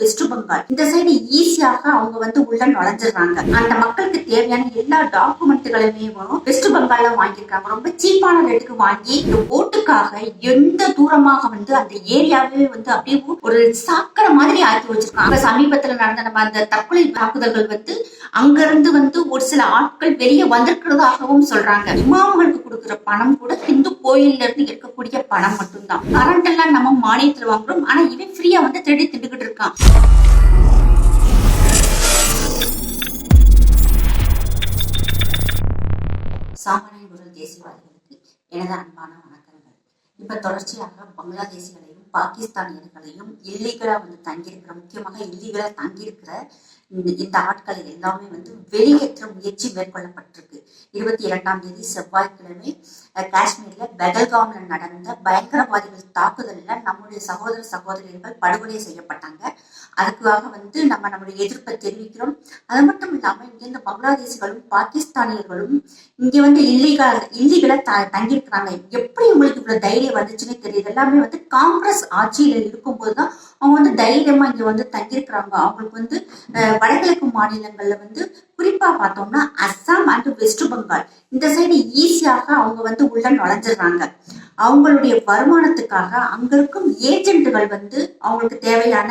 West Bengal இந்த side ஈஸியாக அவங்க வந்து உள்ள நுழைஞ்சிடுறாங்க. அந்த மக்களுக்கு தேவையான எல்லா டாக்குமெண்ட்டுகளுமே வெஸ்ட் பெங்கால்ல வாங்கியிருக்காங்க. ரொம்ப சீப்பான ரேட்டுக்கு வாங்கி இந்த ஓட்டுக்காக எந்த தூரமாக வந்து அந்த ஏரியாவே வந்து அப்படியே ஒரு சாக்கடை மாதிரி ஆக்கி வச்சிருக்காங்க. சமீபத்துல நடந்த நம்ம அந்த தற்கொலை தாக்குதல்கள் வந்து அங்கிருந்து வந்து ஒரு சில ஆட்கள் வெளியே வந்திருக்கிறதாகவும் சொல்றாங்க. இமாம்களுக்கு கொடுக்குற பணம் கூட இந்து கோயில்ல இருந்து எடுக்கக்கூடிய பணம் மட்டும்தான். கரண்ட் எல்லாம் நம்ம மானியத்தில் வாங்குறோம். ஆனா இவன் ஃப்ரீயா வந்து தேடி திண்டுகிட்டு இருக்கான். சாமானிய குரல் தேசியவாதிகளுக்கு எனது அன்பான வணக்கங்கள். இப்ப தொடர்ச்சியாக பங்களாதேசிகளையும் பாகிஸ்தானியர்களையும் இல்லீகலா வந்து தங்கியிருக்கிற முக்கியமாக இல்லீகலா தங்கியிருக்கிற இந்த ஆட்கள் எல்லாமே வந்து வெளியேற்ற முயற்சி மேற்கொள்ளப்பட்டிருக்கு. இருபத்தி இரண்டாம் தேதி செவ்வாய்க்கிழமை காஷ்மீர்ல பெகல்காம்ல நடந்த பயங்கரவாதிகள் தாக்குதல்ல நம்முடைய சகோதர சகோதரிகள் படுகொலை செய்யப்பட்டாங்க. அதுக்காக வந்து நம்ம நம்முடைய எதிர்ப்பை தெரிவிக்கிறோம். அது மட்டும் இல்லாம இங்க இந்த பங்களாதேசிகளும் பாகிஸ்தானியர்களும் இங்க வந்து இல்லீகல் இல்லீகலா த தங்கியிருக்கிறாங்க. எப்படி உங்களுக்கு இவ்வளவு தைரியம் வந்துச்சுன்னே தெரியுது எல்லாமே வந்து காங்கிரஸ் ஆட்சியில இருக்கும்போது தான் அவங்க வந்து தைரியமா இங்க வந்து தங்கியிருக்கிறாங்க. அவங்களுக்கு வந்து வடகிழக்கு மாநிலங்கள்ல வந்து குறிப்பா பார்த்தோம்னா அஸ்ஸாம் அண்ட் வெஸ்ட் பெங்கால் இந்த சைடு ஈஸியாக அவங்க வந்து உள்ள நுழைஞ்சிடுறாங்க. அவங்களுடைய வருமானத்துக்காக அங்க இருக்கும் ஏஜென்ட்டுகள் வந்து அவங்களுக்கு தேவையான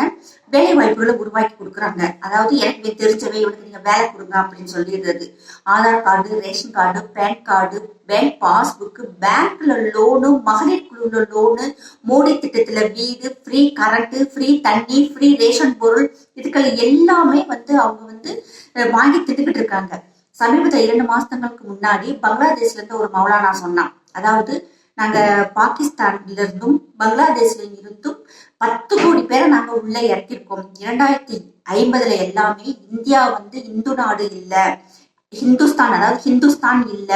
வேலை வாய்ப்புகளை உருவாக்கி கொடுக்குறாங்க. அதாவது எனக்கு தெரிஞ்சவே இவனுக்கு நீங்க வேலை கொடுங்க அப்படின்னு சொல்லிடுறது. Aadhaar card ration card pan card bank passbook பேங்க்ல லோனு மகளிர் குழுல லோனு மோடி திட்டத்துல வீடு ஃப்ரீ கரண்ட் ஃப்ரீ தண்ணி ஃப்ரீ ரேஷன் பொருள் இதுக்கள் எல்லாமே வந்து அவங்க வந்து வாங்கி வாங்கி திட்டுக்கிட்டு இருக்காங்க சமீபத்துல இரண்டு மாசங்களுக்கு முன்னாடி பங்களாதேஷ்ல இருந்து ஒரு மௌலானா சொன்னான். அதாவது நாங்க பாகிஸ்தான்ல இருந்தும் பங்களாதேஷ்ல இருந்தும் பத்து கோடி பேரை நாங்க உள்ள இறக்கிருக்கோம் இரண்டாயிரத்தி ஐம்பதுல எல்லாமே இந்தியா வந்து இந்து நாடு இல்ல. ஹிந்துஸ்தான் அதாவது ஹிந்துஸ்தான் இல்ல.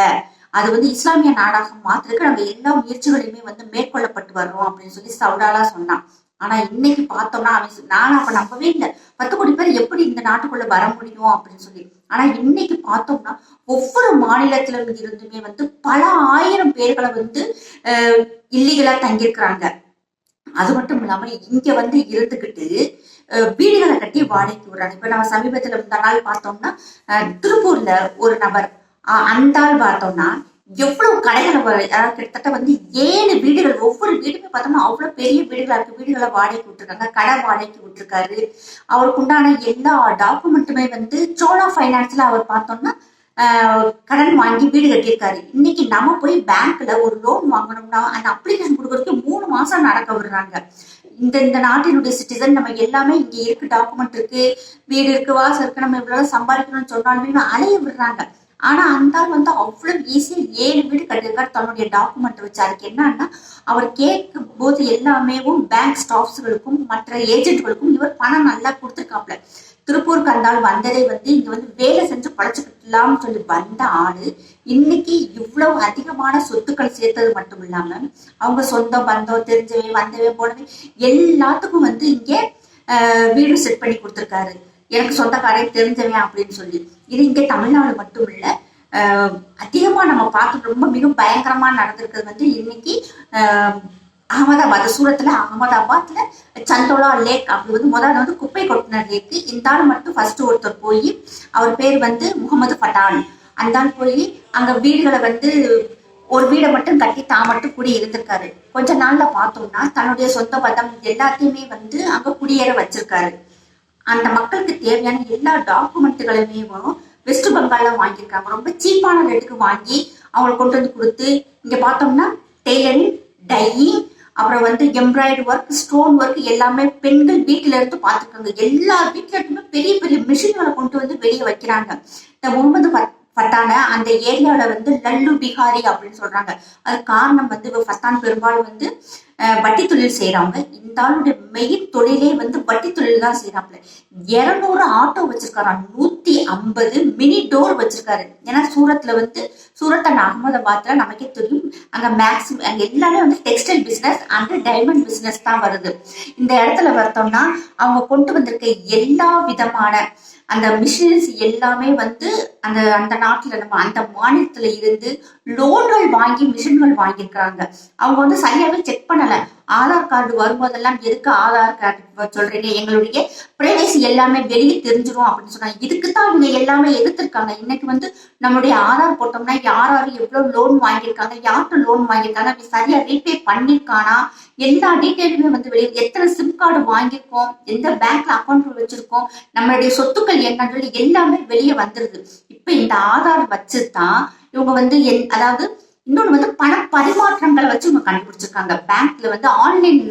அது வந்து இஸ்லாமிய நாடாக மாத்திருக்கு நாங்க எல்லா முயற்சிகளையுமே வந்து மேற்கொள்ளப்பட்டு வர்றோம் அப்படின்னு சொல்லி சவுடாலா சொன்னான். ஆனா இன்னைக்கு பார்த்தோம்னா அவன் நானும் அப்ப நம்பவே இல்லை. பத்து கோடி பேர் எப்படி இந்த நாட்டுக்குள்ள வர முடியும் அப்படின்னு சொல்லி. ஆனா இன்னைக்கு பார்த்தோம்னா ஒவ்வொரு மாநிலத்தில இருந்துமே வந்து பல ஆயிரம் பேர்களை வந்து இல்லீகலா தங்கியிருக்கிறாங்க. அது மட்டும் இல்லாம இங்க வந்து இருந்துகிட்டு அஹ், வீடுகளை கட்டி வாடகைக்கு விடுறாங்க. இப்ப நம்ம சமீபத்துல இந்த நாள் பார்த்தோம்னா அஹ், திருப்பூர்ல ஒரு நபர் அஹ், அந்த ஆள் பார்த்தோம்னா எவ்வளவு கடைகள் அதாவது கிட்டத்தட்ட வந்து ஏழு வீடுகள் ஒவ்வொரு வீடுமே பார்த்தோம்னா அவ்வளவு பெரிய வீடுகளா இருக்கு. வீடுகளை வாடகைக்கு விட்டுருக்காங்க கடை வாடகைக்கு விட்டுருக்காரு. அவருக்கு உண்டான எல்லா டாக்குமெண்ட்டுமே வந்து சோழா ஃபைனான்ஸ்ல அவர் பார்த்தோம்னா கடன் வாங்கி வீடு கட்டியிருக்காரு. இன்னைக்கு நம்ம போய் பேங்க்ல ஒரு லோன் வாங்கணும்னா அந்த அப்ளிகேஷன் கொடுக்கறதுக்கு மூணு மாசம் நடக்க விடுறாங்க. இந்த இந்த நாட்டினுடைய சிட்டிசன் நம்ம எல்லாமே இங்க இருக்கு டாக்குமெண்ட் இருக்கு. வீடு இருக்கு வாசல் இருக்கு நம்ம இவ்வளவு சம்பாதிக்கணும்னு சொன்னாலுமே அலைய விடுறாங்க. ஆனா அந்த ஆள் வந்து அவ்வளவு ஈஸியா ஏழு வீடு கட்டியிருக்காரு. தன்னுடைய டாக்குமெண்ட் வச்சு அதுக்கு என்னன்னா அவர் கேட்கும் போது எல்லாமே பேங்க் ஸ்டாஃப்ஸ்களுக்கும் மற்ற ஏஜென்ட்களுக்கும் இவர் பணம் நல்லா கொடுத்துருக்காப்ல திருப்பூருக்கு அந்த ஆள் வந்ததே வந்து இங்க வந்து வேலை செஞ்சு பழச்சுக்கலாம்னு சொல்லி வந்த ஆளு இன்னைக்கு இவ்வளவு அதிகமான சொத்துக்கள் சேர்த்தது மட்டும் இல்லாம அவங்க சொந்தம் பந்தம் தெரிஞ்சவே வந்தவே போனவே எல்லாத்துக்கும் வந்து இங்கே வீடு செட் பண்ணி கொடுத்துருக்காரு. எனக்கு சொந்தக்காரன் தெரிஞ்சவன் அப்படின்னு சொல்லி. இது இங்கே தமிழ்நாடு மட்டும் இல்ல அதிகமா நம்ம பார்த்து ரொம்ப மிக பயங்கரமா நடந்திருக்கிறது வந்து இன்னைக்கு ஆஹ், அகமதாபாத் சூரத்துல அகமதாபாத்ல சந்தோலா லேக் அப்படி வந்து முதல்ல வந்து குப்பை கொட்டின லேக்கு இந்த ஆள் மட்டும் ஃபர்ஸ்ட் ஒருத்தர் போய் அவர் பேர் வந்து முகமது பட்டான் அந்த ஆள் போய் அங்க வீடுகளை வந்து ஒரு வீடை மட்டும் கட்டி தான் மட்டும் குடி இருந்திருக்காரு கொஞ்ச நாள்ல பார்த்தோம்னா தன்னுடைய சொந்த பதம் எல்லாத்தையுமே வந்து அங்க குடியேற வச்சிருக்காரு. அந்த மக்களுக்கு தேவையான எல்லா டாக்குமெண்ட்டுகளுமே வெஸ்ட் பெங்கால்ல வாங்கியிருக்காங்க. ரொம்ப சீப்பான ரேட்டுக்கு வாங்கி அவங்களுக்கு கொண்டு வந்து கொடுத்து இங்க பார்த்தோம்னா டெய்லரிங் டையிங் அப்புறம் வந்து எம்ப்ராய்டு ஒர்க் ஸ்டோன் ஒர்க் எல்லாமே பெண்கள் வீட்டுல இருந்து பார்த்துருக்காங்க எல்லா வீட்டுல இருந்துமே பெரிய பெரிய மிஷின்களை கொண்டு வந்து வெளியே வைக்கிறாங்க. இந்த முகமது பத்- அந்த ஏரியாவில் வந்து லல்லு பிகாரி அப்படின்னு சொல்றாங்க. அது காரணம் வந்து இவ பெரும்பாலும் வந்து வட்டி தொழில் செய்யறவங்க இந்த ஆளுடைய மெயின் தொழிலே வந்து வட்டி தொழில் தான் செய்யறாப்புல இருநூறு ஆட்டோ வச்சிருக்காராம் நூத்தி ஐம்பது மினி டோர் வச்சிருக்காரு. ஏன்னா சூரத்ல வந்து சூரத் அண்ட் அகமதாபாத்ல நமக்கே தெரியும். அங்க மேக்ஸிமம் அங்க எல்லாமே வந்து textile business and diamond business தான் வருது. இந்த இடத்துல பார்த்தோம்னா அவங்க கொண்டு வந்திருக்க எல்லா விதமான அந்த மிஷின்ஸ் எல்லாமே வந்து அந்த அந்த நாட்டில் நம்ம அந்த மாநிலத்துல இருந்து லோன்கள் வாங்கி மிஷின்கள் வாங்கியிருக்கிறாங்க. அவங்க வந்து சரியாவே செக் பண்ணலை. ஆதார் கார்டு வரும்போதெல்லாம் எதுக்கு ஆதார் கார்டு சொல்றீங்க? எங்களுடைய பிரைவசி எல்லாமே வெளியே தெரிஞ்சிடும் அப்படின்னு சொன்னாங்க. இதுக்கு தான் இவங்க எல்லாமே எதிர்த்திருக்காங்க. இன்னைக்கு வந்து நம்மளுடைய ஆதார் போட்டோம்னா யார் யார் எவ்வளவு லோன் வாங்கியிருக்காங்க? யார்கிட்ட லோன் வாங்கியிருக்காங்க? அப்படி சரியா ரீபே பண்ணிருக்கானா எல்லா டீட்டெயிலுமே வந்து வெளியே எத்தனை சிம் கார்டு வாங்கியிருக்கோம்? எந்த பேங்க்ல அக்கௌண்ட் வச்சிருக்கோம்? நம்மளுடைய சொத்துக்கள் என்னன்றது எல்லாமே வெளியே வந்துருது. இப்ப இந்த ஆதார் வச்சுதான் இவங்க வந்து என் அதாவது இன்னொன்று வந்து பண பரிமாற்றங்களை வச்சு இவங்க கண்டுபிடிச்சிருக்காங்க. பேங்க்ல வந்து ஆன்லைன்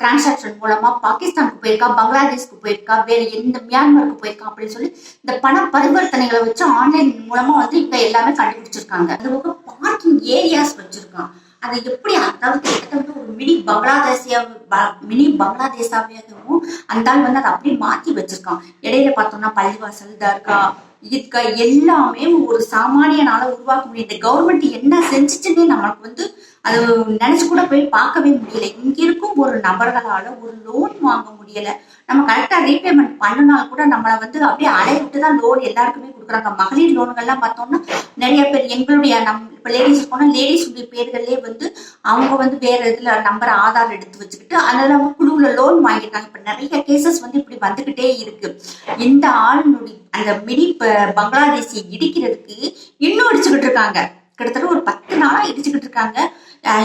டிரான்சாக்ஷன் மூலமா பாகிஸ்தானுக்கு போயிருக்கா பங்களாதேஷ்க்கு போயிருக்கா வேற எந்த மியான்மருக்கு போயிருக்கா அப்படின்னு சொல்லி இந்த பண பரிவர்த்தனைகளை வச்சு ஆன்லைன் மூலமா வந்து இப்ப எல்லாமே கண்டுபிடிச்சிருக்காங்க. அது போக பார்க்கிங் ஏரியாஸ் வச்சிருக்கான். அதை எப்படி அதாவது கிட்டத்தட்ட ஒரு மினி பங்களாதேசியா மினி பங்களாதேஷாவும் அந்த ஆள் வந்து அதை அப்படியே மாத்தி வச்சிருக்கான். இடையில பார்த்தோம்னா பள்ளிவாசல் தர்கா ஈத்கா எல்லாமே ஒரு சாமானியனால உருவாக்க முடியும். இந்த கவர்மெண்ட் என்ன செஞ்சுச்சுன்னு நமக்கு வந்து அது நினைச்சு கூட போய் பார்க்கவே முடியல. இங்க இருக்கும் ஒரு நபர்களால ஒரு லோன் வாங்க முடியல. நம்ம கரெக்டா ரீபேமெண்ட் பண்ணினால் கூட நம்மளை வந்து அப்படியே அலைய விட்டு தான் லோன் எல்லாருக்குமே கொடுக்குறாங்க. மகளிர் லோன்கள்லாம் பார்த்தோம்னா நிறைய பேர் எங்களுடைய நம் இப்போ லேடிஸ் போனால் லேடிஸுடைய பேர்கள்லேயே வந்து அவங்க வந்து வேற இதுல நம்பர் ஆதார் எடுத்து வச்சுக்கிட்டு அதனால அவங்க குழுவில் லோன் வாங்கியிருக்காங்க. இப்போ நிறைய கேசஸ் வந்து இப்படி வந்துகிட்டே இருக்கு. இந்த ஆளுநுடைய அந்த மினி பங்களாதேசியை இடிக்கிறதுக்கு இன்னும் அடிச்சுக்கிட்டு இருக்காங்க. கிட்டத்தட்ட ஒரு பத்து நாளா இடிச்சுக்கிட்டு இருக்காங்க.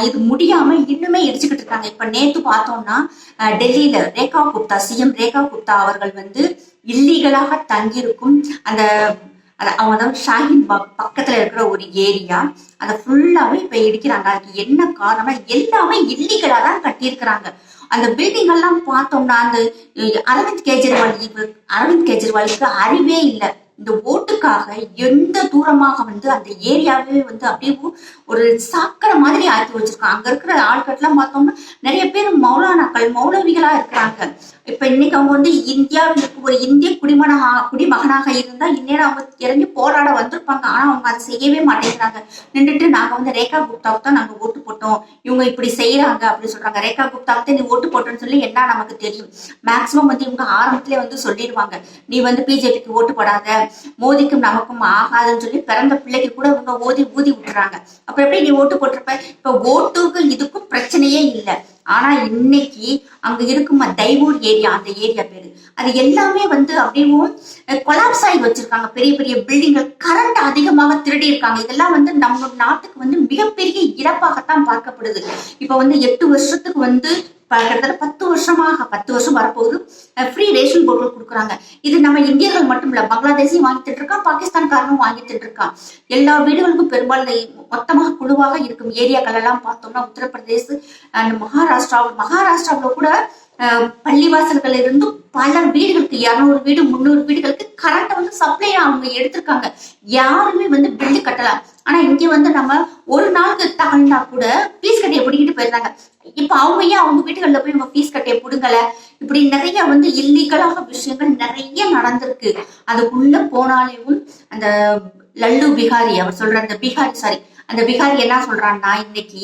இது முடியாம இன்னுமே இடிச்சுக்கிட்டு இருக்காங்க. இப்ப நேத்து பார்த்தோம்னா டெல்லியில ரேகா குப்தா சிஎம் ரேகா குப்தா அவர்கள் வந்து இல்லீகலாக தங்கியிருக்கும் அந்த அவங்க அதாவது ஷாஹின் பாக் பக்கத்துல இருக்கிற ஒரு ஏரியா. அதை ஃபுல்லாவே இப்ப இடிக்கிறாங்க. அதுக்கு என்ன காரணம் எல்லாமே இல்லீகலா தான் கட்டியிருக்கிறாங்க. அந்த பில்டிங் எல்லாம் பார்த்தோம்னா அந்த அரவிந்த் கெஜ்ரிவால் அரவிந்த் கெஜ்ரிவாலுக்கு அறிவே இல்லை. இந்த ஓட்டுக்காக எந்த தூரமாக வந்து அந்த ஏரியாவே வந்து அப்படியே ஒரு சாக்கடை மாதிரி ஆக்கி வச்சிருக்காங்க. அங்க இருக்கிற ஆட்கள்லாம் பார்த்தோம்னா நிறைய பேர் மௌலானாக்கள் மௌலவிகளா இருக்கிறாங்க. இப்ப இன்னைக்கு அவங்க வந்து இந்தியாவில் ஒரு இந்திய குடிமனாக குடிமகனாக இருந்தா இந்நேரம் அவங்க இறங்கி போராட வந்திருப்பாங்க. ஆனா அவங்க அதை செய்யவே மாட்டேங்கிறாங்க. நின்றுட்டு நாங்க வந்து ரேகா குப்தாவுக்கு தான் நாங்க ஓட்டு போட்டோம். இவங்க இப்படி செய்யறாங்க அப்படின்னு சொல்றாங்க. ரேகா குப்தாவுக்கு நீ ஓட்டு போட்டோன்னு சொல்லி என்ன நமக்கு தெரியும்? மேக்சிமம் வந்து இவங்க ஆரம்பத்திலே வந்து சொல்லிடுவாங்க. நீ வந்து பிஜேபிக்கு ஓட்டு போடாத. மோதிக்கும் நமக்கும் ஆகாதுன்னு சொல்லி பிறந்த பிள்ளைக்கு கூட இவங்க ஓதி ஊதி விட்டுறாங்க. அப்புறம் எப்படி நீ ஓட்டு போட்டிருப்ப? இப்ப ஓட்டுக்கு இதுக்கும் பிரச்சனையே இல்லை. ஆனா இன்னைக்கு அங்க இருக்கும் தைவூர் ஏரியா? அந்த ஏரியா பேரு. அது எல்லாமே வந்து அப்படியும் கொலாப்ஸ் ஆகி வச்சிருக்காங்க. பெரிய பெரிய பில்டிங்கள் கரண்ட் அதிகமாக திருடி இருக்காங்க. இதெல்லாம் வந்து நம்ம நாட்டுக்கு வந்து மிகப்பெரிய இழப்பாகத்தான் பார்க்கப்படுது. இப்ப வந்து எட்டு வருஷத்துக்கு வந்து கிட்டத்தட்ட பத்து வருஷமாக பத்து வருஷம் வரப்போகுது. ஃப்ரீ ரேஷன் பொருள் கொடுக்குறாங்க. இது நம்ம இந்தியர்கள் மட்டும் இல்ல பங்களாதேஷையும் வாங்கிட்டு இருக்கான் பாகிஸ்தான்காரனும் வாங்கிட்டு இருக்கான். எல்லா வீடுகளுக்கும் பெரும்பாலும் மொத்தமாக குழுவாக இருக்கும். ஏரியாக்கள் எல்லாம் பார்த்தோம்னா உத்தரப்பிரதேச அண்ட் மகாராஷ்டிரா மகாராஷ்டிராவில் கூட பள்ளிவாசல்கள் இருந்து பல வீடுகளுக்கு இரநூறு வீடு முந்நூறு வீடுகளுக்கு கரண்ட் வந்து சப்ளை அவங்க எடுத்திருக்காங்க. யாருமே வந்து பில்லு கட்டலாம் ஆனா இங்க வந்து நம்ம ஒரு நாளுக்கு தாழ்ந்தா கூட ஃபீஸ் கட்டிய பிடிக்கிட்டு போயிருந்தாங்க இப்ப அவங்க ஏன் அவங்க வீட்டுகள்ல போய் நம்ம ஃபீஸ் கட்டிய புடுங்கல? இப்படி நிறைய வந்து இல்லீகலாக விஷயங்கள் நிறைய நடந்திருக்கு. அதுக்குள்ள போனாலேயும் அந்த லல்லு பிகாரி அவர் சொல்ற அந்த பிகாரி சாரி அந்த பிகாரி என்ன சொல்றான்னா இன்னைக்கு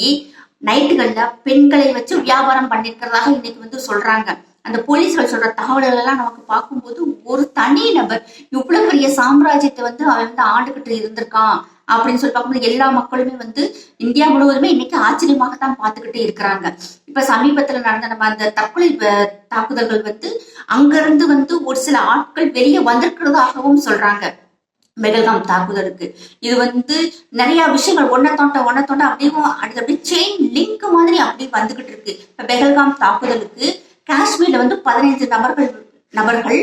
நைட்டுகள்ல பெண்களை வச்சு வியாபாரம் பண்ணிருக்கிறதாக இன்னைக்கு வந்து சொல்றாங்க. அந்த போலீஸ்கள் சொல்ற தகவல்கள் எல்லாம் நமக்கு பார்க்கும்போது ஒரு தனி நபர் இவ்வளவு பெரிய சாம்ராஜ்யத்தை வந்து அவன் வந்து ஆண்டுகிட்டு இருந்திருக்கான். அப்படின்னு சொல்லி பார்க்கும்போது எல்லா மக்களுமே வந்து இந்தியா முழுவதுமே இன்னைக்கு ஆச்சரியமாகத்தான் பார்த்துக்கிட்டு இருக்கிறாங்க. இப்ப சமீபத்துல நடந்த நம்ம அந்த தற்கொலை தாக்குதல்கள் வந்து அங்கிருந்து வந்து ஒரு சில ஆட்கள் வெளியே வந்திருக்கிறதாகவும் சொல்றாங்க. பெகல்காம் தாக்குதலுக்கு. இது வந்து நிறைய விஷயங்கள் ஒன்ன தோண்ட ஒன்ன தோண்ட அப்படியே அடுத்து அப்படியே செயின் லிங்க் மாதிரி அப்படியே வந்துகிட்டு இருக்கு. இப்ப பெகல்காம் தாக்குதலுக்கு காஷ்மீர்ல வந்து பதினைந்து நபர்கள் நபர்கள்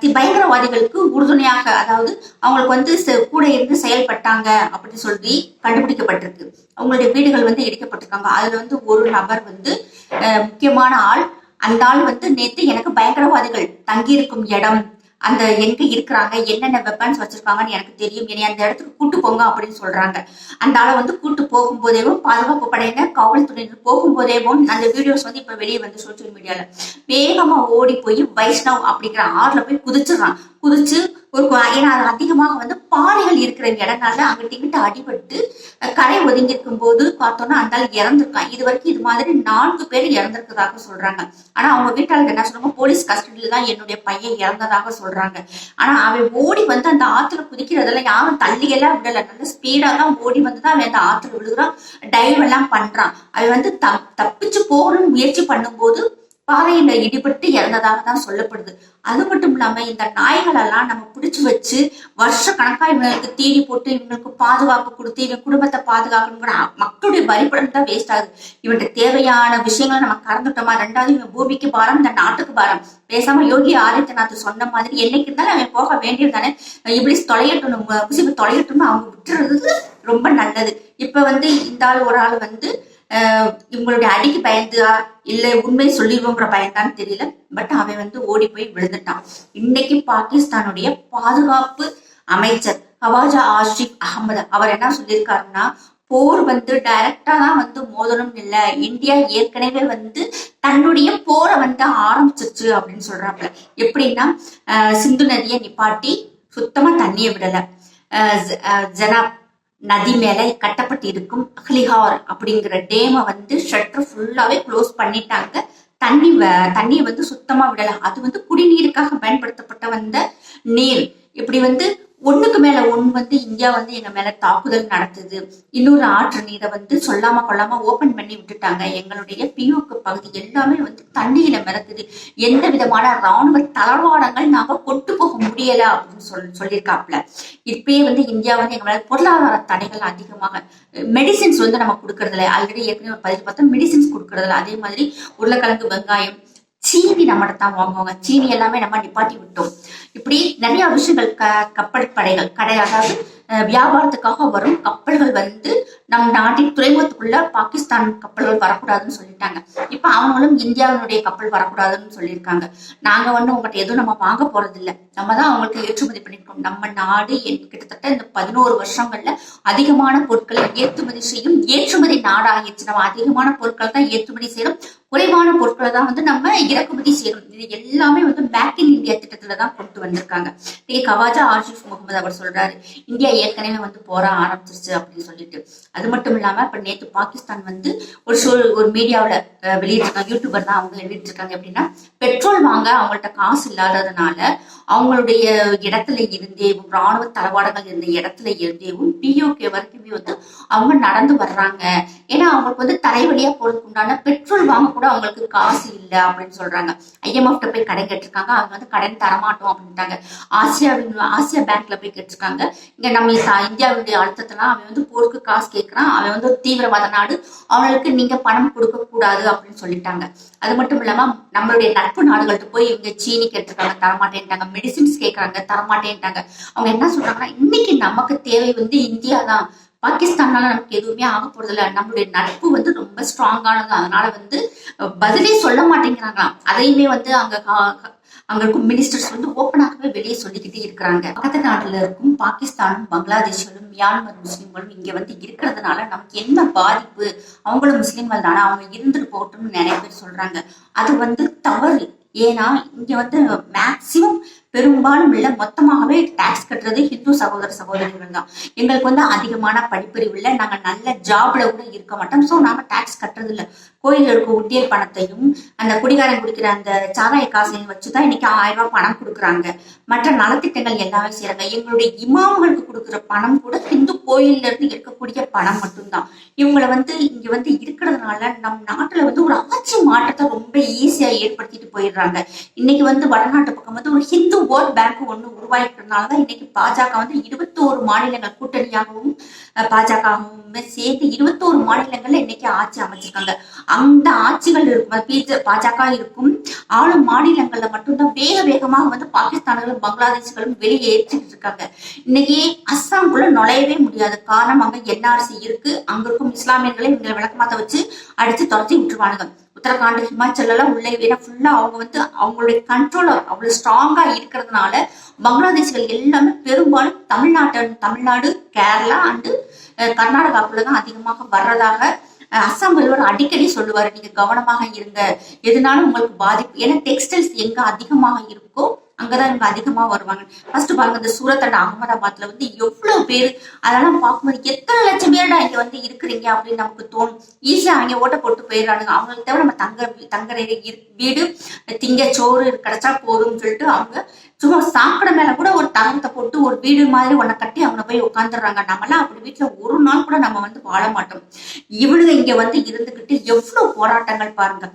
பயங்கரவாதிகளுக்கு உறுதுணையாக அதாவது அவங்களுக்கு வந்து செ- கூட இருந்து செயல்பட்டாங்க அப்படின்னு சொல்லி கண்டுபிடிக்கப்பட்டிருக்கு. அவங்களுடைய வீடுகள் வந்து இடிக்கப்பட்டிருக்காங்க. அதுல வந்து ஒரு நபர் வந்து அஹ், முக்கியமான ஆள். அந்த ஆள் வந்து நேத்து எனக்கு பயங்கரவாதிகள் தங்கியிருக்கும் இடம் அந்த எங்க இருக்கிறாங்க என்னென்ன வெப்பன்ஸ் வச்சிருக்காங்கன்னு எனக்கு தெரியும். என்னை அந்த இடத்துக்கு கூட்டு போங்க அப்படின்னு சொல்றாங்க. அந்த ஆளை வந்து கூட்டு போகும்போதேவும் பாதுகாப்பு படையினர் காவல்துறையினர் போகும்போதேவும் அந்த வீடியோஸ் வந்து இப்ப வெளியே வந்து சோசியல் மீடியால வேகமா ஓடி போய் வைஷ்ணவ் அப்படிங்கிற ஆறுல போய் குதிச்சிடுறான். குதிச்சு ஒரு ஏன்னா அது அதிகமாக வந்து பாறைகள் இருக்கிற இடனால அங்கிட்ட இங்கிட்ட அடிபட்டு கரை ஒதுங்கி இருக்கும் போது பார்த்தோம்னா அந்த இறந்திருக்கான். இது வரைக்கும் இது மாதிரி நான்கு பேர் இறந்திருக்கதாக சொல்றாங்க. ஆனா அவங்க வீட்டாளர் என்ன சொல்றாங்க? போலீஸ் கஸ்டடியில தான் என்னுடைய பையன் இறந்ததாக சொல்றாங்க. ஆனா அவன் ஓடி வந்து அந்த ஆத்துல குதிக்கிறதெல்லாம் யாரும் தள்ளியெல்லாம் விடல. நல்ல ஸ்பீடா தான் ஓடி வந்து தான் அவன் அந்த ஆத்துல விழுகிறான். டைவ் எல்லாம் பண்றான். அவன் வந்து தப்- தப்பிச்சு போகணும்னு முயற்சி பண்ணும்போது பாதையில இடிபட்டு இறந்ததாக தான் சொல்லப்படுது. அது மட்டும் இல்லாம இந்த நாய்கள் எல்லாம் நம்ம பிடிச்சு வச்சு வருஷ கணக்கா இவங்களுக்கு தீனி போட்டு இவங்களுக்கு பாதுகாப்பு கொடுத்து இவங்க குடும்பத்தை பாதுகாக்கணுங்கிற மக்களுடைய வரிப்படம் தான் வேஸ்ட் ஆகுது. இவன்கிட்ட தேவையான விஷயங்களை நம்ம கறந்துட்டோமா ரெண்டாவது இவன் பூமிக்கு பாரம் இந்த நாட்டுக்கு பாரம். பேசாம யோகி ஆதித்யநாத் சொன்ன மாதிரி என்னைக்கு இருந்தாலும் அவன் போக வேண்டியது தானே இப்படி தொலையட்டும் குசிப்பு தொலையட்டும்னு அவங்க விட்டுறது ரொம்ப நல்லது. இப்ப வந்து இந்த ஆள் ஒரு ஆள் வந்து இவங்களுடைய அடிக்கு பயந்தா இல்ல உண்மை சொல்லிடுவோங்கிற பயந்தான்னு தெரியல. பட் அவன் வந்து ஓடி போய் விழுந்துட்டான். இன்னைக்கு பாகிஸ்தானுடைய பாதுகாப்பு அமைச்சர் ஹவாஜா ஆஷிப் அகமது அவர் என்ன சொல்லியிருக்காருன்னா போர் வந்து டைரக்டா தான் வந்து மோதணும் இல்ல. இந்தியா ஏற்கனவே வந்து தன்னுடைய போரை வந்து ஆரம்பிச்சிருச்சு அப்படின்னு சொல்றாப்புல எப்படின்னா ஆஹ் சிந்து நதியை நிப்பாட்டி சுத்தமா தண்ணியை விடல. ஜனாப் நதி மேல கட்டப்பட்டு இருக்கும் அஹ்லிஹார் அப்படிங்கிற டேமை வந்து ஷட்டர் ஃபுல்லாவே க்ளோஸ் பண்ணிட்டாங்க. தண்ணி வ- தண்ணியை வந்து சுத்தமா விடல. அது வந்து குடிநீருக்காக பயன்படுத்தப்பட்ட வந்த நீர். இப்படி வந்து ஒண்ணுக்கு மேல ஒண்ணு வந்து இந்தியா வந்து எங்க மேல தாக்குதல் நடத்துது. இன்னொரு ஆற்று நீரை வந்து சொல்லாம கொள்ளாம ஓபன் பண்ணி விட்டுட்டாங்க. எங்களுடைய பியூக்கு பகுதி எல்லாமே வந்து தண்ணியில மிதக்குது. எந்த விதமான ராணுவ தளவாடங்கள் நாங்க கொண்டு போக முடியல அப்படின்னு சொல் சொல்லியிருக்காப்ல இப்பயே வந்து இந்தியா வந்து எங்க மேல பொருளாதார தடைகள் அதிகமாக மெடிசின்ஸ் வந்து நம்ம கொடுக்கறதில்ல. ஆல்ரெடி ஏற்கனவே ஒரு பதிவு பார்த்தா மெடிசின்ஸ் கொடுக்கறதில்ல. அதே மாதிரி உருளைக்கிழங்கு வெங்காயம் சீனி நம்மகிட்ட தான் வாங்குவாங்க. சீனி எல்லாமே நம்ம நிப்பாட்டி விட்டோம். இப்படி நிறைய விஷயங்கள் க கப்பல் படைகள் கடை அதாவது வியாபாரத்துக்காக வரும் கப்பல்கள் வந்து நம் நாட்டின் துறைமுகத்துக்குள்ள பாகிஸ்தான் கப்பல்கள் வரக்கூடாதுன்னு சொல்லிட்டாங்க. இப்ப அவங்களும் இந்தியாவினுடைய கப்பல் வரக்கூடாதுன்னு சொல்லியிருக்காங்க. நாங்க வந்து உங்கள்கிட்ட எதுவும் நம்ம வாங்க போறது இல்ல நம்ம தான் அவங்களுக்கு ஏற்றுமதி பண்ணிருக்கோம். நம்ம நாடு கிட்டத்தட்ட இந்த பதினோரு வருஷங்கள்ல அதிகமான பொருட்களை ஏற்றுமதி செய்யும் ஏற்றுமதி நாடாகிடுச்சு. நம்ம அதிகமான பொருட்கள் தான் ஏற்றுமதி செய்யறோம். குறைவான பொருட்களை தான் வந்து நம்ம இறக்குமதி செய்யறோம். இது எல்லாமே வந்து பேக் இன் இந்தியா திட்டத்துல தான் கொண்டு வந்திருக்காங்க. கவாஜா ஆஷிஃப் முகமது அவர் சொல்றாரு இந்தியா ஏற்கனவே வந்து போற ஆரம்பிச்சிருச்சு அப்படின்னு சொல்லிட்டு. அது மட்டும் இல்லாம இப்ப நேற்று பாகிஸ்தான் வந்து ஒரு ஷோ ஒரு மீடியாவில் வெளியிட்டிருக்காங்க யூடியூபர் தான் அவங்க வெளியிட்டிருக்காங்க அப்படின்னா பெட்ரோல் வாங்க அவங்கள்ட்ட காசு இல்லாததுனால அவங்களுடைய இடத்துல இருந்தேவும் ராணுவ தளவாடங்கள் இருந்த இடத்துல இருந்தேவும் பிஓகே வரைக்குமே வந்து அவங்க நடந்து வர்றாங்க. ஏன்னா அவங்களுக்கு வந்து தரை வழியா போறதுக்கு உண்டான பெட்ரோல் வாங்க கூட அவங்களுக்கு காசு இல்லை அப்படின்னு சொல்றாங்க. ஐஎம்எஃப்ட போய் கடன் கேட்டிருக்காங்க. அவங்க வந்து கடன் தரமாட்டோம் அப்படின்ட்டாங்க. ஆசியாவின் ஆசியா பேங்க்ல போய் கேட்டிருக்காங்க. இங்க நம்ம இந்தியாவுடைய அழுத்தத்தெல்லாம் அவன் வந்து போருக்கு காசு கேட்கறான் அவன் வந்து ஒரு தீவிரவாத நாடு. அவனுக்கு நீங்க பணம் கொடுக்க கூடாது அப்படின்னு சொல்லிட்டாங்க. அது மட்டும் இல்லாம நம்மளுடைய நட்பு நாடுகள்கிட்ட போய் இவங்க சீனி கேட்டிருக்காங்க தரமாட்டேன்ட்டாங்க. மெடிசின்ஸ் கேட்கறாங்க தரமாட்டேன்ட்டாங்க. அவங்க என்ன சொல்றாங்கன்னா இன்னைக்கு நமக்கு தேவை வந்து இந்தியா தான். பாகிஸ்தானால நமக்கு எதுவுமே ஆக போறது இல்ல. நம்மளுடைய நட்பு வந்து ரொம்ப ஸ்ட்ராங்கானது அதனால வந்து பதிலே சொல்ல மாட்டேங்கிறாங்களாம். அதையுமே வந்து அங்க அங்க இருக்கும் மினிஸ்டர்ஸ் வந்து ஓப்பனாகவே வெளியே சொல்லிக்கிட்டே இருக்கிறாங்க. பக்கத்து நாட்டுல இருக்கும் பாகிஸ்தானும் பங்களாதேஷ்களும் மியான்மர் முஸ்லிம்களும் இங்க வந்து இருக்கிறதுனால நமக்கு என்ன பாதிப்பு? அவங்களும் முஸ்லிம்கள் தானே அவங்க இருந்துட்டு போகட்டும்னு நிறைய பேர் சொல்றாங்க. அது வந்து தவறு. ஏன்னா இங்க வந்து மேக்சிமம் பெரும்பாலும் இல்ல மொத்தமாகவே டாக்ஸ் கட்டுறது ஹிந்து சகோதர சகோதரிகள் தான். எங்களுக்கு வந்து அதிகமான படிப்பறிவு இல்லை நாங்க நல்ல ஜாப்ல கூட இருக்க மாட்டோம். ஸோ நாங்க டாக்ஸ் கட்டுறது இல்ல. கோயில்களுக்கு உட்டியல் பணத்தையும் அந்த குடிகாரன் குடிக்கிற அந்த சாராய காசையும் வச்சுதான் இன்னைக்கு ஆயிரம் ரூபாய் பணம் கொடுக்குறாங்க. மற்ற நலத்திட்டங்கள் எல்லாமே செய்யறாங்க எங்களுடைய இமாம்களுக்கு கொடுக்குற பணம் கூட ஹிந்து கோயில்ல இருந்து இருக்கக்கூடிய பணம் மட்டும்தான். இவங்களை வந்து இங்க வந்து இருக்கிறதுனால நம் நாட்டுல வந்து ஒரு ஆட்சி மாற்றத்தை ரொம்ப ஈஸியா ஏற்படுத்திட்டு போயிடுறாங்க. இன்னைக்கு வந்து வடநாட்டு பக்கம் வந்து ஒரு ஹிந்து வேர்ல்ட் பேங்க் ஒண்ணு உருவாக்கிறதுனாலதான் இன்னைக்கு பாஜக வந்து இருபத்தோரு மாநிலங்கள் கூட்டணியாகவும் பாஜகவும் சேர்த்து இருபத்தோரு மாநிலங்கள்ல இன்னைக்கு ஆட்சி அமைச்சிருக்காங்க. அந்த ஆட்சிகள் இருக்கும். பாஜக இருக்கும். ஆளும் மாநிலங்கள்ல மட்டும்தான் வேக வேகமாக வந்து பாகிஸ்தான்களும் பங்களாதேஷ்களும் வெளியேற்றிட்டு இருக்காங்க. இன்னைக்கு அஸ்ஸாம்குள்ள நுழையவே முடியாது காரணம் அங்க என்ஆர்சி இருக்கு. அங்க இருக்கும் இஸ்லாமியர்களை இவங்களை விளக்கமாத்த வச்சு அடிச்சு துரத்தி விட்டுருவானுங்க. உத்தரகாண்ட் ஹிமாச்சல் எல்லாம் உள்ள ஏன்னா ஃபுல்லா அவங்க வந்து அவங்களுடைய கண்ட்ரோல் அவ்வளவு ஸ்ட்ராங்கா இருக்கிறதுனால பங்களாதேஷ்கள் எல்லாமே பெரும்பாலும் தமிழ்நாட்டு தமிழ்நாடு கேரளா அண்டு கர்நாடகாக்குள்ள தான் அதிகமாக வர்றதாக அஹ், அஸ்ஸாம் முதல்வர் அடிக்கடி சொல்லுவாரு நீங்க கவனமாக இருங்க. எதுனாலும் உங்களுக்கு பாதிப்பு ஏன்னா டெக்ஸ்டைல்ஸ் எங்க அதிகமாக இருக்கோ அங்கதான் இவங்க அதிகமா வருவாங்க. ஃபர்ஸ்ட் பாருங்க இந்த சூரத் அண்ட் அகமதாபாத்ல வந்து எவ்வளவு பேர் அதெல்லாம் பார்க்கும்போது எத்தனை லட்சம் பேர்டா இங்க வந்து இருக்கிறீங்க அப்படின்னு நமக்கு தோணும். ஈஸியா அவங்க ஓட்ட போட்டு போயிடுறானுங்க. அவங்களுக்கு தவிர நம்ம தங்க தங்குற இரு- வீடு திங்க சோறு கிடைச்சா போதும்னு சொல்லிட்டு அவங்க சும்மா சாப்பிட மேல கூட ஒரு தகரத்தை போட்டு ஒரு வீடு மாதிரி ஒன்ன கட்டி அவங்க போய் உட்காந்துடுறாங்க நம்மளாம் அப்படி வீட்டுல ஒரு நாள் கூட நம்ம வந்து வாழ மாட்டோம். இவனுங்க இங்க வந்து இருந்துகிட்டு எவ்வளவு போராட்டங்கள் பாருங்க.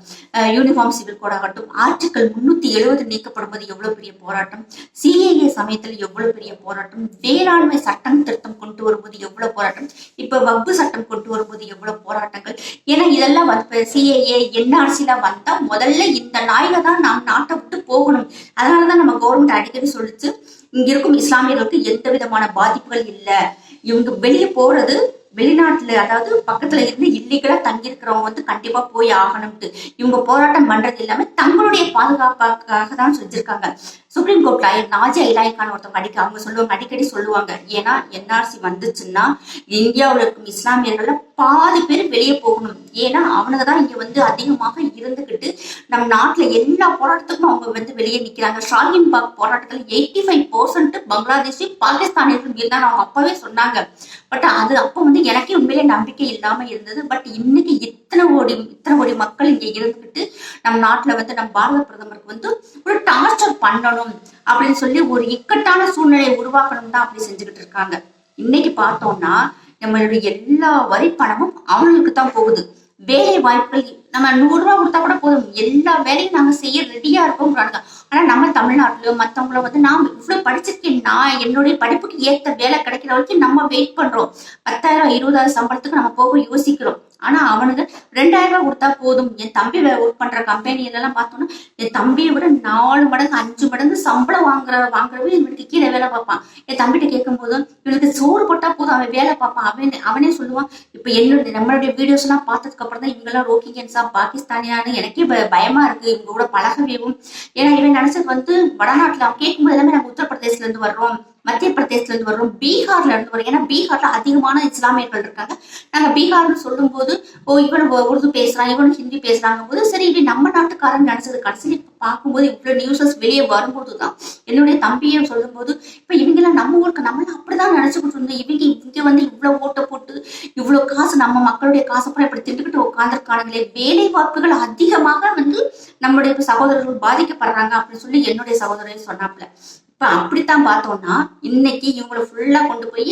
யூனிஃபார்ம் சிவில் கோட் ஆகட்டும் ஆர்டிகல் முன்னூத்தி எழுபது நீக்கப்படும் போது எவ்வளவு பெரிய போராட்டம்? சிஏஏ சமயத்துல எவ்வளவு பெரிய போராட்டம்? வேளாண்மை சட்டம் திருத்தம் கொண்டு வரும்போது எவ்வளவு போராட்டம்? இப்ப வப்பு சட்டம் கொண்டு வரும்போது எவ்வளவு போராட்டங்கள்? ஏன்னா இதெல்லாம் வந்து சிஏஏ என்ஆர்சில வந்தா முதல்ல இந்த நாயில தான் நாம் நாட்டை விட்டு போகணும். அதனாலதான் நம்ம கவர்மெண்ட் அடிக்கடி சொல்லிச்சு இங்க இருக்கும் இஸ்லாமியர்களுக்கு எந்த விதமான பாதிப்புகள் இல்ல. இவங்க வெளியே போறது வெளிநாட்டுல அதாவது பக்கத்துல இருந்து இல்லீகலா தங்கி இருக்கிறவங்க வந்து கண்டிப்பா போய் ஆகணும்ட்டு. இவங்க போராட்டம் பண்றது எல்லாமே தங்களுடைய பாதுகாப்பாக தான் செஞ்சிருக்காங்க. சுப்ரீம் கோர்ட்ல நாஜி ஐலாய்க்கான ஒருத்தவங்க அடிக்க அவங்க சொல்லுவாங்க அடிக்கடி சொல்லுவாங்க. ஏன்னா என்ஆர்சி வந்துச்சுன்னா இந்தியாவுல இருக்கும் இஸ்லாமியர்கள்ல பாதி பேர் வெளியே போகணும். ஏன்னா அவனுங்க தான் இங்க வந்து அதிகமாக இருந்துகிட்டு நம்ம நாட்டுல எல்லா போராட்டத்துக்கும் அவங்க வந்து வெளியே நிக்கிறாங்க. ஷாலின் பாக் போராட்டத்துல எயிட்டி ஃபைவ் பர்சன்ட் பங்களாதேஷி பாகிஸ்தானியர்கள் இருந்தாங்க அவங்க அப்பவே சொன்னாங்க. பட் அது அப்போ வந்து எனக்கே உண்மையிலே நம்பிக்கை இல்லாம இருந்தது. பட் இன்னைக்கு இத்தனை கோடி இத்தனை கோடி மக்கள் இங்க இருந்துகிட்டு நம்ம நாட்டுல வந்து நம்ம பாரத பிரதமருக்கு வந்து ஒரு டார்ச்சர் பண்ணணும். அப்படின்னு சொல்லி ஒரு இக்கட்டான சூழ்நிலையை உருவாக்கணும் தான் அப்படி செஞ்சுக்கிட்டு இருக்காங்க. இன்னைக்கு பார்த்தோம்னா நம்மளுடைய எல்லா வரி பணமும் அவங்களுக்கு தான் போகுது. வேலை வாய்ப்புகள் நம்ம நூறு ரூபா கொடுத்தா கூட போதும். எல்லா வேலையும் நாங்க செய்ய ரெடியா இருக்கோம் ஆனா நம்ம தமிழ்நாட்டுல மத்தவங்கள வந்து நான் இவ்வளவு படிச்சிருக்கேன் நான் என்னுடைய படிப்புக்கு ஏத்த வேலை கிடைக்கிற வரைக்கும் நம்ம வெயிட் பண்றோம். பத்தாயிரம் இருபதாயிரம் சம்பளத்துக்கு நம்ம போக யோசிக்கிறோம். ஆனா அவனுக்கு ரெண்டாயிரம் ரூபாய் கொடுத்தா போதும். என் தம்பி ஒர்க் பண்ற கம்பெனில எல்லாம் பார்த்தோம்னா என் தம்பியை விட நாலு மடங்கு அஞ்சு மடங்கு சம்பளம் வாங்குற வாங்குறவன் இவனுக்கு கீழே வேலை பார்ப்பான். என் தம்பிகிட்ட கேட்கும் போது இவனுக்கு சோறு போட்டா போதும் அவன் வேலை பார்ப்பான். அவன் அவனே சொல்லுவான் இப்ப என்னுடைய நம்மளுடைய வீடியோஸ் எல்லாம் பார்த்ததுக்கு அப்புறம் தான் இவங்க எல்லாம் ரோக்கிங்கன்ஸா பாகிஸ்தானியான்னு எனக்கே பயமா இருக்கு. இவங்க கூட பழகவேவும் ஏன்னா இவன் நினைச்சது வந்து வடநாட்டுல அவன் கேட்கும்போது எல்லாமே நாங்க உத்தரப்பிரதேசல இருந்து வர்றோம். மத்திய பிரதேசத்துல இருந்து வரும் பீகார்ல இருந்து வரோம் ஏன்னா பீகார்ல அதிகமான இஸ்லாமியர்கள் இருக்காங்க. நாங்க பீகார்னு சொல்லும் போது ஓ இவன் உருது பேசுறான் இவன் ஹிந்தி பேசுறாங்க போது சரி இப்படி நம்ம நாட்டுக்காரன் நினைச்சது கடைசியில் பார்க்கும்போது இவ்வளவு நியூஸஸ் வெளியே வரும்போது தான் என்னுடைய தம்பியை சொல்லும்போது இப்ப இவங்க எல்லாம் நம்ம ஊருக்கு நம்மள அப்படிதான் நினைச்சுக்கிட்டு இருந்தோம் இவங்க இங்க வந்து இவ்வளவு ஓட்ட போட்டு இவ்வளவு காசு நம்ம மக்களுடைய காசு அப்புறம் இப்படி திண்டுக்கிட்டு உட்காந்துருக்கானுங்களே வேலை வாய்ப்புகள் அதிகமாக வந்து நம்மளுடைய சகோதரர்கள் பாதிக்கப்படுறாங்க அப்படின்னு சொல்லி என்னுடைய சகோதரர் சொன்னாப்ல இப்ப அப்படித்தான் பார்த்தோம்னா இன்னைக்கு இவங்களை ஃபுல்லா கொண்டு போய்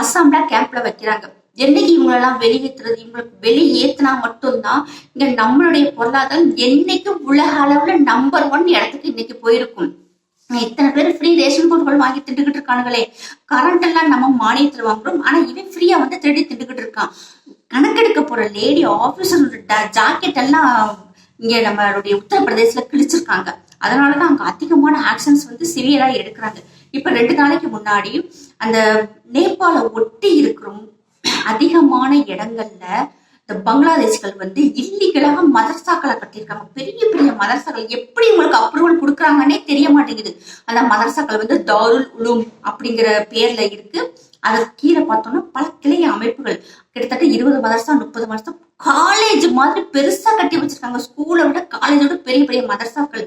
அஸ்ஸாம்ல கேம்ப்ல வைக்கிறாங்க. என்னைக்கு இவங்களெல்லாம் வெளியேற்றுறது? இவங்களுக்கு வெளியேற்றினா மட்டும்தான் இங்க நம்மளுடைய பொருளாதாரம் என்னைக்கு உலக அளவுல நம்பர் ஒன் இடத்துக்கு இன்னைக்கு போயிருக்கும். இத்தனை பேர் ஃப்ரீ ரேஷன் பொருட்கள் வாங்கி திண்டுகிட்டு இருக்கானுங்களே. கரண்ட் எல்லாம் நம்ம மானியத்தில் வாங்குறோம். ஆனா இவன் ஃப்ரீயா வந்து திருடி திண்டுகிட்டு இருக்கான். கணக்கெடுக்க போற லேடி ஆபீசர் ஜாக்கெட் எல்லாம் இங்க நம்மளுடைய உத்தரப்பிரதேசல கிழிச்சிருக்காங்க. அதனாலதான் அங்க அதிகமான ஆக்ஷன்ஸ் வந்து சிவியரா எடுக்கிறாங்க. இப்ப ரெண்டு நாளைக்கு முன்னாடி அந்த நேபாள ஒட்டி இருக்கிறோம் அதிகமான இடங்கள்ல இந்த பங்களாதேஷ்கள் வந்து இல்லீகலாக மதரசாக்களை கட்டியிருக்காங்க. பெரிய பெரிய மதரசாக்கள் எப்படி உங்களுக்கு அப்ரூவல் கொடுக்குறாங்கன்னே தெரிய மாட்டேங்குது. அந்த மதரசாக்கள் வந்து தாருல் உலும் அப்படிங்கிற பேர்ல இருக்கு. அது கீழே பார்த்தோம்னா பல கிளைய அமைப்புகள். கிட்டத்தட்ட இருபது மதரசா முப்பது மதரசா காலேஜ் மாதிரி பெருசா கட்டி வச்சிருக்காங்க. ஸ்கூலை விட காலேஜோட பெரிய பெரிய மதரசாக்கள்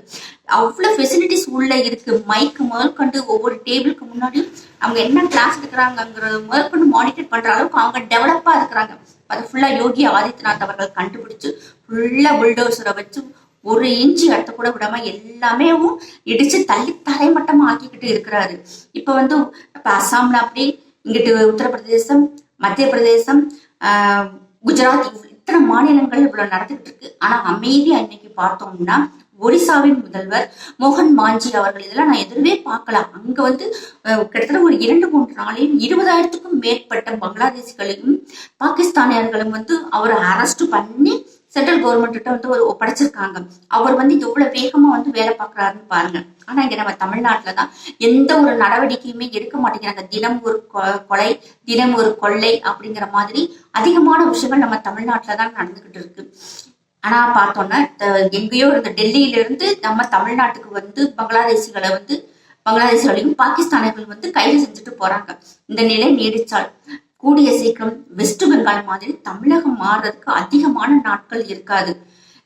அவ்வளவு ஃபெசிலிட்டிஸ் உள்ள இருக்கு. மைக்கு முதற்கொண்டு ஒவ்வொரு டேபிளுக்கு முன்னாடியும் அவங்க என்ன கிளாஸ் எடுக்கிறாங்கிறது முதற்கொண்டு மானிட்டர் பண்ற அளவுக்கு அவங்க டெவலப்பா இருக்கிறாங்க. அது ஃபுல்லா யோகி ஆதித்யநாத் அவர்கள் கண்டுபிடிச்சு ஃபுல்லா புல்டோசரை வச்சு ஒரு இன்ச்சு இடத்த கூட விடாம எல்லாமே இடிச்சு தள்ளி தலைமட்டமா ஆக்கிக்கிட்டு இருக்கிறாரு. இப்ப வந்து இப்ப அசாம்ல அப்படி இங்கிட்டு உத்தரப்பிரதேசம் மத்திய பிரதேசம் குஜராத் இத்தனை மாநிலங்கள் இவ்வளவு நடந்துகிட்டு இருக்கு ஆனா அமைதியா இன்னைக்கு பார்த்தோம்னா ஒடிசாவின் முதல்வர் மோகன் மாஞ்சி அவர்கள் இதெல்லாம் நான் எதிர்வே பார்க்கல. அங்க வந்து கிட்டத்தட்ட ஒரு இரண்டு மூன்று நாளையும் இருபதாயிரத்துக்கும் மேற்பட்ட பங்களாதேசிகளையும் பாகிஸ்தானியர்களும் வந்து அவரை அரெஸ்ட் பண்ணி சென்ட்ரல் கவர்மெண்ட் கிட்ட வந்து ஒரு ஒப்படைச்சிருக்காங்க. அவர் வந்து எவ்வளவு வேகமா வந்து வேலை பார்க்கறாருன்னு பாருங்க. ஆனா இங்க நம்ம தமிழ்நாட்டுல தான் எந்த ஒரு நடவடிக்கையுமே எடுக்க மாட்டேங்கிறாங்க. தினம் ஒரு கொ- கொலை தினம் ஒரு கொள்ளை அப்படிங்கிற மாதிரி அதிகமான விஷயங்கள் நம்ம தமிழ்நாட்டுல தான் நடந்துகிட்டு இருக்கு. ஆனா பார்த்தோம்னா எங்கேயோ இந்த டெல்லியில இருந்து நம்ம தமிழ்நாட்டுக்கு வந்து பங்களாதேசிகளை வந்து பங்களாதேசிகளையும் பாகிஸ்தானியர்கள் வந்து கைது செஞ்சுட்டு போறாங்க. இந்த நிலை நீடிச்சால். கூடிய சீக்கிரம் வெஸ்ட் பெங்கால் மாதிரி தமிழகம் மாறுறதுக்கு அதிகமான நாட்கள் இருக்காது.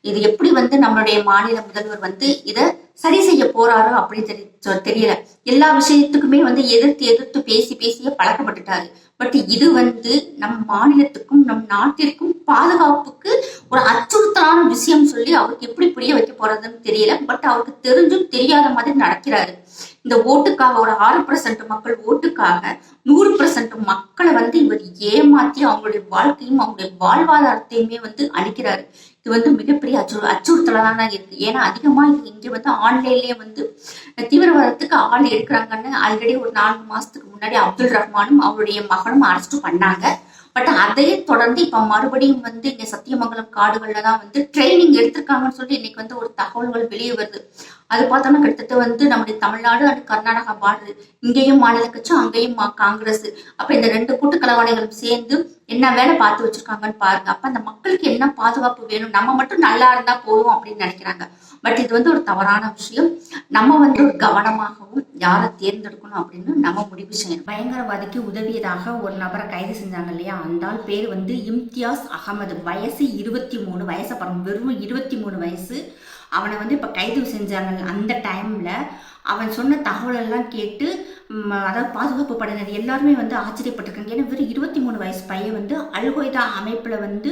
இது எப்படி வந்து நம்மளுடைய மாநில முதல்வர் வந்து இத சரி செய்ய போறாரோ அப்படின்னு தெரி சொ- தெரியல. எல்லா விஷயத்துக்குமே வந்து எதிர்த்து எதிர்த்து பேசி பேசியே பழக்கப்பட்டுட்டாரு. பட் இது வந்து நம் மாநிலத்துக்கும் நம் நாட்டிற்கும் பாதுகாப்புக்கு ஒரு அச்சுறுத்தலான விஷயம் சொல்லி அவருக்கு எப்படி புரிய வைக்க போறதுன்னு தெரியல. பட் அவருக்கு தெரிஞ்சும் தெரியாத மாதிரி நடக்கிறாரு. இந்த ஓட்டுக்காக ஒரு ஆறு பர்சன்ட் மக்கள் ஓட்டுக்காக நூறு பர்சன்ட் மக்களை வந்து இவர் ஏமாத்தி அவங்களுடைய வாழ்க்கையும் அவங்களுடைய வாழ்வாதாரத்தையுமே வந்து அழிக்கிறாரு. இது வந்து மிகப்பெரிய அச்சு அச்சுறுத்தலாக தான் இருக்கு. ஏன்னா அதிகமா இது இங்க வந்து ஆன்லைன்லயே வந்து தீவிரவாதத்துக்கு ஆள் எடுக்கிறாங்கன்னு ஆல்ரெடி ஒரு நான்கு மாசத்துக்கு முன்னாடி அப்துல் ரஹ்மானும் அவருடைய மகனும் அரெஸ்ட் பண்ணாங்க. பட் அதையே தொடர்ந்து இப்ப மறுபடியும் வந்து இங்க சத்தியமங்கலம் காடுகள்ல தான் வந்து ட்ரைனிங் எடுத்திருக்காங்கன்னு சொல்லி இன்னைக்கு வந்து ஒரு தகவல்கள் வெளியே வருது. அது பார்த்தோம்னா கிட்டத்தட்ட வந்து நம்முடைய தமிழ்நாடு அண்ட் கர்நாடகா பார்டர் இங்கேயும் மாநில கட்சி அங்கேயும் மா- காங்கிரஸ். அப்ப இந்த ரெண்டு கூட்டு கலவாணிகளும் சேர்ந்து என்ன வேலை பார்த்து வச்சிருக்காங்கன்னு பாருங்க. அப்ப அந்த மக்களுக்கு என்ன பாதுகாப்பு வேணும்? நம்ம மட்டும் நல்லா இருந்தா போதும் அப்படின்னு நினைக்கிறாங்க. பட் இது வந்து ஒரு தவறான விஷயம். நம்ம வந்து ஒரு கவனமாகவும் யாரை தேர்ந்தெடுக்கணும் அப்படின்னு நம்ம முடிவு செய்யணும். பயங்கரவாதிக்கு உதவியதாக ஒரு நபரை கைது செஞ்சாங்க இல்லையா? அந்த ஆள் பேர் வந்து இம்தியாஸ் அகமது. வயசு இருபத்தி மூணு வயசு அப்புறம் வெறும் இருபத்தி மூணு வயசு. அவனை வந்து இப்போ கைது செஞ்சாங்க அந்த டைமில் அவன் சொன்ன தகவலெல்லாம் கேட்டு அதாவது பாதுகாப்பு படையினர் எல்லாருமே வந்து ஆச்சரியப்பட்டிருக்காங்க. ஏன்னா வெறும் இருபத்தி மூணு வயசு பையன் வந்து அல்கொய்தா அமைப்பில் வந்து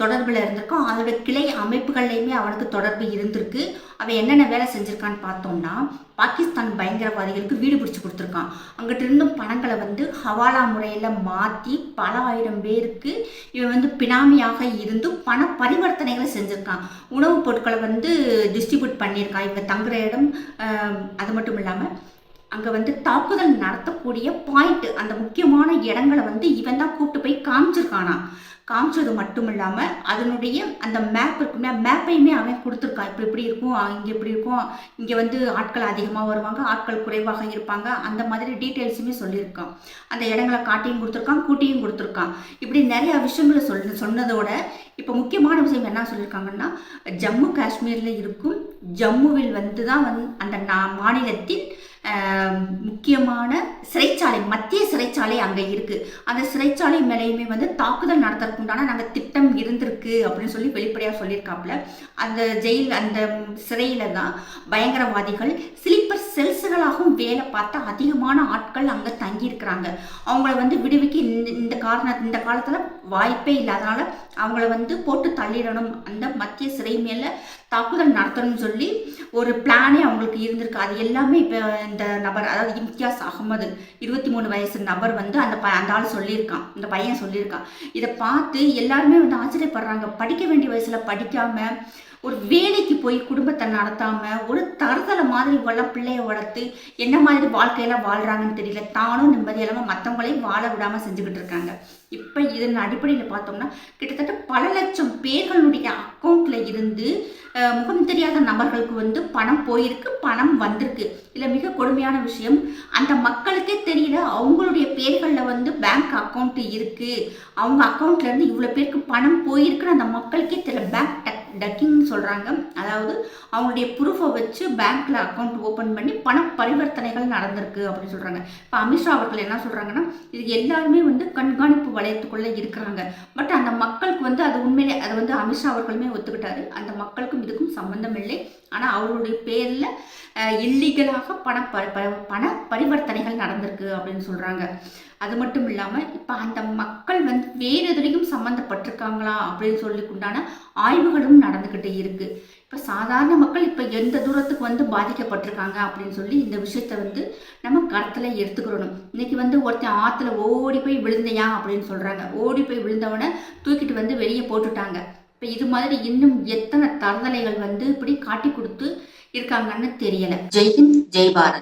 தொடர்பில் இருந்திருக்கான். அதோட கிளை அமைப்புகள்லையுமே அவனுக்கு தொடர்பு இருந்திருக்கு. அவன் என்னென்ன வேலை செஞ்சுருக்கான்னு பார்த்தோம்னா பாகிஸ்தான் பயங்கரவாதிகளுக்கு வீடு பிடிச்சி கொடுத்துருக்கான். அங்கிட்ட இருந்தும் பணங்களை வந்து ஹவாலா முறையில் மாற்றி பல ஆயிரம் பேருக்கு இவன் வந்து பினாமியாக இருந்து பண பரிவர்த்தனைகளை செஞ்சுருக்கான். உணவுப் பொருட்களை வந்து டிஸ்ட்ரிபியூட் பண்ணியிருக்கான். இவன் தங்குற இடம் அது மட்டும் இல்லாமல் அங்கே வந்து தாக்குதல் நடத்தக்கூடிய பாயிண்ட் அந்த முக்கியமான இடங்களை வந்து இவன் தான் கூப்பிட்டு போய் காமிச்சிருக்கானா காமிச்சது மட்டும் இல்லாமல் அதனுடைய அந்த மேப் இருக்குமே மேப்பையுமே அவன் கொடுத்துருக்கான். இப்படி இப்படி இருக்கும் இங்கே இப்படி இருக்கும் இங்கே வந்து ஆட்கள் அதிகமாக வருவாங்க ஆட்கள் குறைவாக இருப்பாங்க அந்த மாதிரி டீட்டெயில்ஸுமே சொல்லியிருக்கான். அந்த இடங்களை காட்டியும் கொடுத்துருக்கான் கூட்டியும் கொடுத்துருக்கான். இப்படி நிறைய விஷயங்களை சொல் சொன்னதோட இப்போ முக்கியமான விஷயம் என்ன சொல்லியிருக்காங்கன்னா ஜம்மு காஷ்மீரில் இருக்கும் ஜம்முவில் வந்து தான் வந்து அந்த நா- மாநிலத்தின் முக்கியமான சிறைச்சாலை மத்திய சிறைச்சாலை அங்கே இருக்கு. அந்த சிறைச்சாலை மேலேயுமே வந்து தாக்குதல் நடத்துறதுக்குண்டான நாங்கள் திட்டம் இருந்திருக்கு அப்படின்னு சொல்லி வெளிப்படையாக சொல்லியிருக்காப்புல. அந்த ஜெயில் அந்த சிறையில தான் பயங்கரவாதிகள் ஸ்லீப்பர் செல்ஸுகளாகவும் வேலை பார்த்த அதிகமான ஆட்கள் அங்கே தங்கியிருக்கிறாங்க. அவங்கள வந்து விடுவிக்க இந்த இந்த காரண இந்த காலத்தில் வாய்ப்பே இல்லாதனால அவங்கள வந்து போட்டு தள்ளிடணும். அந்த மத்திய சிறை மேலே தாக்குதல் நடத்தணும்னு சொல்லி ஒரு பிளானே அவங்களுக்கு இருந்திருக்கு. அது எல்லாமே இப்போ இந்த நபர் அதாவது இம்தியாஸ் அகமது இருபத்தி மூணு வயசு நபர் வந்து அந்த ப அந்த ஆள் சொல்லியிருக்கான். இந்த பையன் சொல்லியிருக்கான். இதை பார்த்து எல்லாருமே வந்து ஆச்சரியப்படுறாங்க. படிக்க வேண்டிய வயசில் படிக்காமல் ஒரு வேலைக்கு போய் குடும்பத்தை நடத்தாம ஒரு தருதலை மாதிரி உள்ள பிள்ளைய வளர்த்து என்ன மாதிரி வாழ்க்கையெல்லாம் வாழ்றாங்கன்னு தெரியல. தானும் நிம்மதி இல்லாமல் மற்றவங்களையும் வாழ விடாம செஞ்சுக்கிட்டு இருக்காங்க. இப்போ இதன் அடிப்படையில் பார்த்தோம்னா கிட்டத்தட்ட பல லட்சம் பேர்களுடைய அக்கௌண்ட்ல இருந்து முகம் தெரியாத நபர்களுக்கு வந்து பணம் போயிருக்கு பணம் வந்திருக்கு. இதில் மிக கொடுமையான விஷயம் அந்த மக்களுக்கே தெரியல அவங்களுடைய பேர்களில் வந்து பேங்க் அக்கௌண்ட் இருக்கு. அவங்க அக்கௌண்ட்ல இருந்து இவ்வளோ பேருக்கு பணம் போயிருக்குன்னு அந்த மக்களுக்கே தெரியல. பேங்க் டக்கிங் டக்கிங்னு சொல்கிறாங்க அதாவது அவங்களுடைய ப்ரூஃபை வச்சு பேங்க்கில் அக்கௌண்ட் ஓப்பன் பண்ணி பண பரிவர்த்தனைகள் நடந்திருக்கு அப்படின்னு சொல்கிறாங்க இப்போ அமித்ஷா அவர்கள் என்ன சொல்கிறாங்கன்னா இது எல்லாருமே வந்து கண்காணிப்பு வளையத்துக்குள்ளே இருக்கிறாங்க. பட் அந்த மக்களுக்கு வந்து அது உண்மையிலே அதை வந்து அமித்ஷா அவர்களுமே ஒத்துக்கிட்டாரு. அந்த மக்களுக்கும் இதுக்கும் சம்மந்தம் இல்லை ஆனால் அவருடைய பேரில் இல்லீகலாக பண பரி ப- பண பரிவர்த்தனைகள் நடந்திருக்கு அப்படின்னு சொல்கிறாங்க அது மட்டும் இல்லாமல் இப்போ அந்த மக்கள் வந்து வேறு எதுலேயும் சம்மந்தப்பட்டிருக்காங்களா அப்படின்னு சொல்லிக்குண்டான ஆய்வுகளும் நடந்துக்கிட்டே இருக்குது இப்போ சாதாரண மக்கள் இப்போ எந்த தூரத்துக்கு வந்து பாதிக்கப்பட்டிருக்காங்க அப்படின்னு சொல்லி இந்த விஷயத்த வந்து நம்ம கருத்தில் எடுத்துக்கிறணும். இன்னைக்கு வந்து ஒருத்தன் ஆற்றுல ஓடி போய் விழுந்தையா அப்படின்னு சொல்கிறாங்க ஓடி போய் விழுந்தவனை தூக்கிட்டு வந்து வெளியே போட்டுட்டாங்க. இப்போ இது மாதிரி இன்னும் எத்தனை தரதலைகள் வந்து இப்படி காட்டி கொடுத்து இருக்காங்கன்னு தெரியல. ஜெய்ஹிந்த் ஜெய் பாரத்.